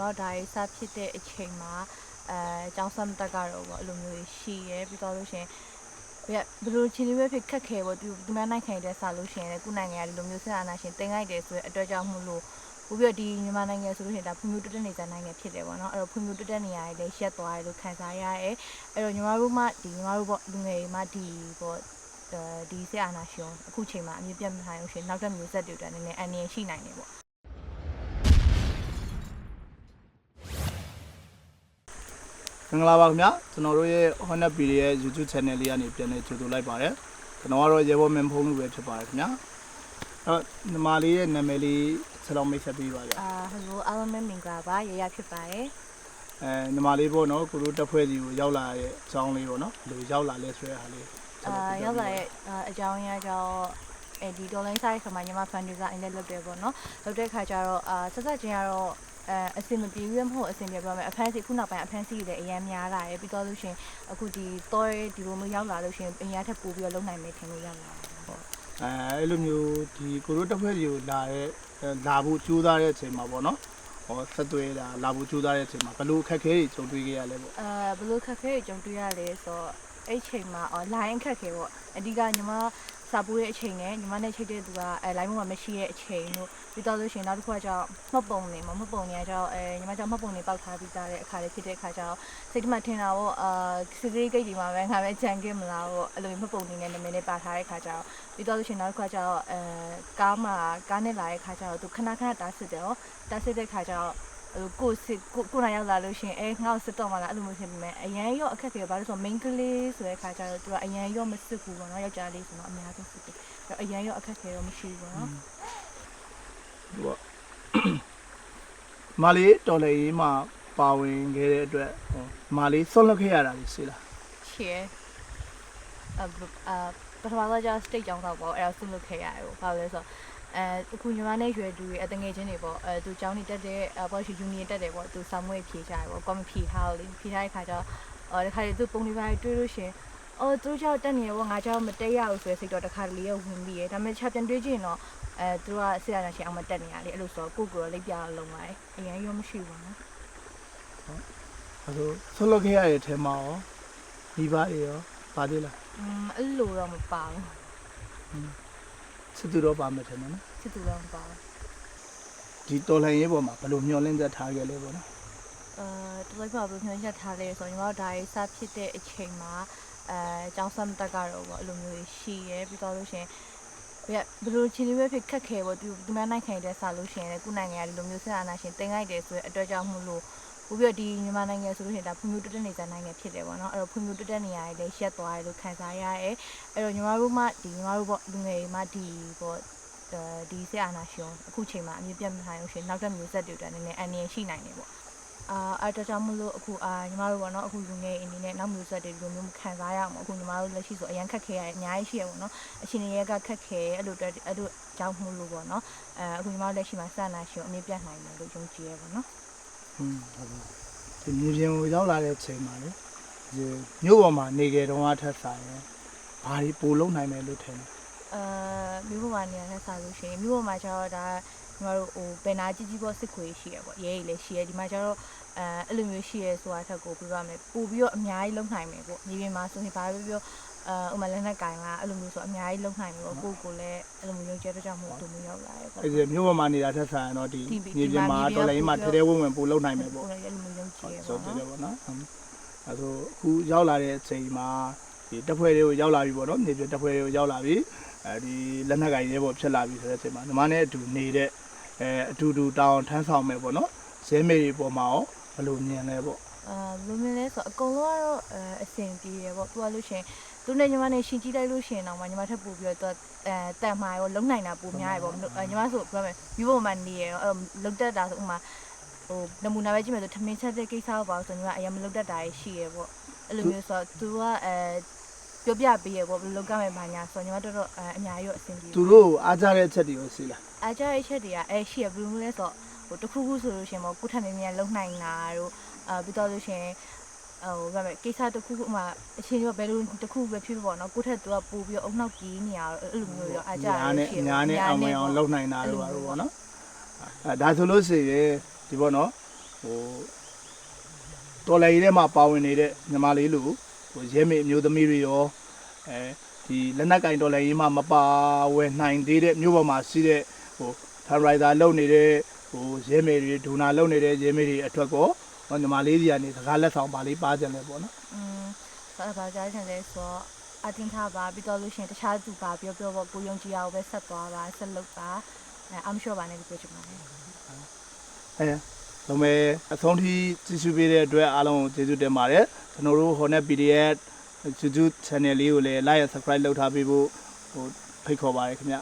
တို့ဒါရေးစဖြစ်တဲ့အချိန်မှာအဲအကြောင်းစမ်းတက်ကတော့ပေါ့အဲ့လိုမျိုးကြီးရှိရဲပြီးတော့လို့ရှရင်ဘယ်ဘယ်လိုချင်းလေးပဲဖြစ်ခက်ခဲပေါ့သူဒီမှာနိုင်ခိုင်တဲ့ဆာလို့ရှရင်လေခုနိုင်ငံကဒီလိုမျိုးဆက်အာဏာရှင်တင်လိုက်တယ်ဆိုတဲ့အတွက်ကြောင့်မို့လို့ပို့ပြီးတော့ဒီမြန်မာနိုင်ငံဆိုလို့ရှိရင်ဒါဖွံ့ဖြိုးတိုးတက်နေတဲ့နိုင်ငံဖြစ်တယ်ပေါ့နော်အဲ့တော့ဖွံ့ဖြိုးတိုးတက်နေရတယ်လေရက်သွားတယ်လို့ခံစားရရဲအဲ့တော့ညီမတို့မှဒီညီမတို့ပေါ့လူငယ်တွေမှဒီပေါ့အဲဒီဆက်အာဏာရှင်အခုချိန်မှာအမြင့်ပြတ်မထားလို့ရှရင်နောက်တဲ့မျိုးဆက်တွေအတွက်နည်းနည်းအန္တရာယ်ရှိနိုင်တယ်ပေါ့ မင်္ဂလာပါခင်ဗျာကျွန်တော်တို့ရဲ့ Honor PD ရဲ့ YouTube channel လေးကနေပြန်လည်ကြိုဆိုလိုက်ပါတယ်ကျွန်တော်ကတော့ရေဘောမင်းဖုန်းလူပဲဖြစ်ပါတယ်ခင်ဗျာအဲ့တော့ညီမလေးရဲ့နာမည်လေးဆက်တော့မိတ်ဆက်ပေးပါဗျာအာဟယ်လိုအားလုံးပဲမင်္ဂလာပါရရဖြစ်ပါတယ်အဲညီမလေးပေါ့နော်ကိုတို့တက်ဖွဲ့စီကိုရောက်လာတဲ့အကြောင်းလေးပေါ့နော်ဘယ်လိုရောက်လာလဲဆိုတဲ့ဟာလေးအာရောက်လာရဲ့အာအကြောင်းအရာကြောင့်အဲဒီဒေါ်လာဆိုင်ခါမှာညီမဖန်ဒီဇိုင်းနဲ့လုပ်တယ်ပေါ့နော်လုပ်တဲ့ခါကျတော့အာဆက်ဆက်ချင်းကတော့ အဲအစင်မပြေဘူးမဟုတ်အစင်ပြေပြောမယ်အဖမ်းစီခုနောက်ပိုင်းအဖမ်းစီတွေလည်းအများများလာရယ်ပြီးတော့လို့ရှရင်အခုဒီတော့ဒီလိုမျိုးရောက်လာလို့ရှရင်အင်ရထက်ပိုပြီးတော့လုံနိုင်မယ်ထင်လို့ရောက်လာတယ်ပေါ့အဲအဲ့လိုမျိုးဒီကိုတို့တက်ဖွဲ့စီကိုလာတဲ့လာဖို့ကြိုးစားတဲ့အချိန်မှာပေါ့နော်ဟောဆက်သွဲတာလာဖို့ကြိုးစားတဲ့အချိန်မှာဘယ်လိုအခက်အခဲတွေကြုံတွေ့ခဲ့ရလဲပေါ့အာဘယ်လို့ခက်ခဲကြုံတွေ့ရလဲဆိုတော့အဲ့ချိန်မှာအော် line ခက်ခဲပေါ့အဓိကညီမ စာပိုးတဲ့အချိန်နဲ့ညီမနဲ့ချိတ်တဲ့သူကအဲ line မှာမရှိတဲ့အချိန်တို့ပြီးတော့လို့ရှိရင်နောက်တစ်ခုကကျတော့မှတ်ပုံနေမှာမှတ်ပုံနေကကျတော့အဲညီမကျမှတ်ပုံနေပောက်ထားပြီးသားတဲ့အခါလေးဖြစ်တဲ့အခါကျတော့စိတ်ထမထင်တာပေါ့အာစစ်စစ်ဂိတ်ဒီမှာပဲငါပဲကြံခဲ့မလားပေါ့အဲ့လိုမျိုးမှတ်ပုံနေနဲ့နာမည်နဲ့ပါထားတဲ့အခါကျတော့ပြီးတော့လို့ရှိရင်နောက်တစ်ခုကကျတော့အဲကားမှာကားနဲ့လာတဲ့အခါကျတော့သူခဏခဏတားစစ်တယ်ဟောတားစစ်တဲ့အခါကျတော့ ဟိုကိုစစ်ကိုကိုနိုင်ရောက်လာလို့ရှရင်အဲငါ့ကိုစစ်တော့မှလားအဲ့လိုမျိုးဖြစ်ပေမဲ့အရန်ရော့အခက်အခဲဘာလို့ဆို main ကလေးဆိုတဲ့ခါကျတော့သူကအရန်ရော့မစစ်ဘူးပေါ့နော်ယောက်ျားလေးဆိုတော့အများဆုံးစစ်တယ်အဲ့တော့အရန်ရော့အခက်အခဲတော့မရှိဘူးပေါ့နော်ဟိုမလေးတော်လေကြီးမှာပါဝင်ခဲ့တဲ့အတွက်ဟိုမလေးဆွန့်လွတ်ခဲ့ရတာလေးရှိလားရှယ်အဘအပထမဆုံးကျ state ကြောင်းတော့ပေါ့အဲ့ဒါဆုလုပ်ခဲ့ရတယ်ပေါ့ဘာလို့လဲဆိုတော့ အဲအခုညီမနဲ့ရွယ်တူရဲ့အတငယ်ချင်းတွေပေါ့အဲသူကျောင်းနေတက်တဲ့ပေါ့ရှိ union တက်တယ်ပေါ့သူစာမွေးဖြေချရတယ်ပေါ့ကောမဖြေထားလို့လေဖြေထားတဲ့ခါကျတော့အော်ဒီခါကျသူပုံတွေပါတွေးလို့ရှရင်အော်သူတို့ကြောက်တက်နေရောငါကြောက်မတက်ရဘူးဆိုတဲ့စိတ်တော့တစ်ခါတလေရောက်ဝင်ပြီးရဒါပေမဲ့ချက်ပြန်တွေးကြည့်ရင်တော့အဲသူတို့ကဆရာနာရှင်အောင်မတက်နေရလေအဲ့လိုဆိုတော့ကိုကိုရောလိပ်ပြလုံးလိုက်အရင်ရောမရှိဘူးနော်အဲဆိုဆွန့်လွတ်ခဲ့ရတဲ့အထဲမှာရောမိဘတွေရောပါသေးလားอืมအဲ့လိုတော့မပါဘူး စစ်သူတော့ပါမယ်ထင်တယ်နော်စစ်သူတော့မပါဘူးဒီတော်လှန်ရေးပေါ်မှာဘယ်လိုမျှော်လင့်ချက်ထားခဲ့လဲပေါ့နော်အဲတော်တော်ပါဘယ်လိုညှက်ထားလဲဆိုတော့ညီမတို့ဒါရေးစဖြစ်တဲ့အချိန်မှာအဲအကြောင်းစမ်းတက်ကတော့ပေါ့အဲ့လိုမျိုးကြီးရှိရဲပြီးတော့လို့ရှရင်ဘယ်ဘယ်လိုချင်းလေးပဲဖြစ်ခက်ခဲပေါ့သူဒီမှာနိုင်ခိုင်တဲ့ဆာလို့ရှရင်လေခုနိုင်ငံကဒီလိုမျိုးဆက်အာဏာရှင်တင်လိုက်တယ်ဆိုတဲ့အတွက်ကြောင့်မို့လို့ ပို့ပြီးတော့ဒီမြန်မာနိုင်ငံဆိုလို့ရှိရင်ဒါဖွံ့ဖြိုးတိုးတက်နေတဲ့နိုင်ငံဖြစ်တယ်ပေါ့နော်အဲ့တော့ဖွံ့ဖြိုးတိုးတက်နေရတယ်လေရက်သွားတယ်လို့ခံစားရရဲအဲ့တော့ညီမတို့မှဒီညီမတို့ပေါ့လူငယ်တွေမှဒီပေါ့အဲဒီဆက်အာဏာရှင်အခုချိန်မှာအမြင့်ပြတ်မထားလို့ရှိရင်နောက်တဲ့မျိုးဆက်တွေအတွက်နည်းနည်းအန္တရာယ်ရှိနိုင်တယ်ပေါ့အာအဲ့တော့ကြောင့်မလို့အခုအာညီမတို့ပေါ့နော်အခုလူငယ်အနေနဲ့နောက်မျိုးဆက်တွေဒီလိုမျိုးခံစားရအောင်အခုညီမတို့လက်ရှိဆိုအရန်ခက်ခဲရတယ်အများကြီးရှိရပေါ့နော်အရှင်တွေကခက်ခဲအဲ့လိုအတွက်အဲ့လိုကြောင့်မို့လို့ပေါ့နော်အဲအခုညီမတို့လက်ရှိမှာဆက်အာဏာရှင်အမြင့်ပြတ်နိုင်တယ်လို့ယုံကြည်ရပါတော့နော်อืม ဟုတ်ပါဒီမြေပြင်ကိုရောက်လာတဲ့အချိန်မှာလေဒီမြို့ပေါ်မှာနေကြတော့အထက်ဆိုင်ရင်ဘာတွေပိုလုံးနိုင်မယ်လို့ထင်တယ်အာမြို့ပေါ်မှာနေရာနဲ့စားလို့ရှိရင်မြို့ပေါ်မှာကျတော့ဒါညီမတို့ဟိုဘယ်နာကြီးကြီးပေါ့စစ်ခွေရှိရပေါ့ရဲကြီးလည်းရှိရဒီမှာကျတော့အဲအဲ့လိုမျိုးရှိရဆိုတာထက်ကိုပြပါမယ်ပို့ပြီးတော့အများကြီးလုံနိုင်မယ်ပေါ့မြေပြင်မှာဆိုရင်ဘာပဲပြော အာဥမာလက်နဲ့ကင်လာအဲ့လိုမျိုးဆိုအများကြီးလုံနိုင်မယ်ပေါ့ကိုကိုလည်းအဲ့လိုမျိုးရုပ်ကျတဲ့ကြောင့်မို့သူမျိုးရောက်လာရပေါ့အဲ့ဒီမြို့ပေါ်မှာနေတာထက်ဆိုင်ရင်တော့ဒီဒီမြေပြင်မှာဒီမှာတော်လည်းမှာမြေထဲပြင်ထဲဝင်ဝင်ပိုလုံးနိုင်မယ်ပေါ့ကိုလည်းအဲ့လိုမျိုးရုပ်ကြည့်ရဆိုပေါ့တယ်နော်ပေါ့နော်အဲဆိုအခုရောက်လာတဲ့အချိန်မှာဒီတပ်ဖွဲ့တွေကိုရောက်လာပြီပေါ့နော်မြေပြင်တပ်ဖွဲ့တွေကိုရောက်လာပြီအဲဒီလက်နက်ကင်ရဲပေါ်ဖြစ်လာပြီဆိုတဲ့အချိန်မှာညီမနဲ့အတူနေတဲ့အဲအတူတူတောင်းထမ်းဆောင်မယ်ပေါ့နော်ဇဲမေတွေပေါ်မှာရောဘယ်လိုမြင်လဲပေါ့ အာဘယ်လိုမျိုးလဲဆိုတော့အကုန်လုံးကတော့အဲအဆင်ပြေရပေါ့သူကလို့ရှိရင်သူနဲ့ညီမနဲ့ရှင်ကြည့်လိုက်လို့ရှိရင်တော့မှညီမထပ်ပို့ပြီးတော့သူကအဲတန်မာရောလုံနိုင်တာပိုများရပေါ့အဲညီမဆိုပြောမယ်မြို့ပေါ်မှာနေရတော့အဲ့လုံတက်တာဆိုဥမာဟိုနမူနာပဲကြည့်မယ်ဆိုထမင်းချက်တဲ့ကိစ္စတော့ပါဆိုညီမအရင်မလုံတက်တာရှိရပေါ့အဲ့လိုမျိုးဆိုတော့သူကအဲပြောပြပေးရပေါ့ဘယ်လိုလုပ်ကြမယ်ဘာညာဆိုတော့ညီမတော်တော်အဲအများကြီးတော့အဆင်ပြေသူတို့ကိုအားကြတဲ့အချက်တွေရောရှိလားအားကြရဲ့ချက်တွေကအဲရှိရဘယ်လိုမျိုးလဲဆိုတော့ဟိုတစ်ခုခုဆိုလို့ရှိရင်ပေါ့ကိုထက်မြင်မြင်လုံနိုင်တာတို့ အာပြီးတော့လို့ရှိရင်ဟိုဗာမယ်ကိစ္စတစ်ခုခုမှအချင်းရောဘယ်လိုတစ်ခုပဲဖြစ်ဖြစ်ပေါ့နော်ကိုထက်သူကပို့ပြီးတော့အုံနောက်ကြီးနေရတော့အဲ့လိုမျိုးရောအားကြရညာနဲ့ရှိတယ်ညာနဲ့အောင်မြင်အောင်လုပ်နိုင်တာလို့ပါလို့ပေါ့နော်အဲဒါဆိုလို့ရှိရင်ဒီပေါ့နော်ဟိုတော်လည်းရည်ထဲမှာပါဝင်နေတဲ့ညီမလေးလူဟိုရဲမေအမျိုးသမီးတွေရောအဲဒီလက်နက်ကင်တော်လည်းရည်မှာမပါဝင်နိုင်သေးတဲ့မြို့ပေါ်မှာရှိတဲ့ဟိုဖန်ရိုက်တာလုပ်နေတဲ့ဟိုရဲမေတွေဒူနာလုပ်နေတဲ့ရဲမေတွေအထွက်ကော ဟောညီမလေးစီကနေစကားလက်ဆောင်ပါလေးပါကြတယ်ပေါ့နော်อืมဆိုတော့ဗာကြားချင်လဲဆိုတော့အတင်းထားပါပြီးတော့လို့ရှရင်တခြားသူပါပြောပြောပေါ့ကိုယုံကြည်အောင်ပဲဆက်သွားပါဆက်လုပ်ပါအဲအမရှော့ပါနဲ့ပြောချင်ပါတယ်အဲလုံးမဲ့အဆုံးထိကြည့်ရှုပေးတဲ့အတွက်အားလုံးကိုကျေးဇူးတင်ပါတယ်ကျွန်တော်တို့ Hornet PDF YouTube channel လေးကိုလည်း like and subscribe လုပ်ထားပေးဖို့ဟိုဖိတ်ခေါ်ပါတယ်ခင်ဗျ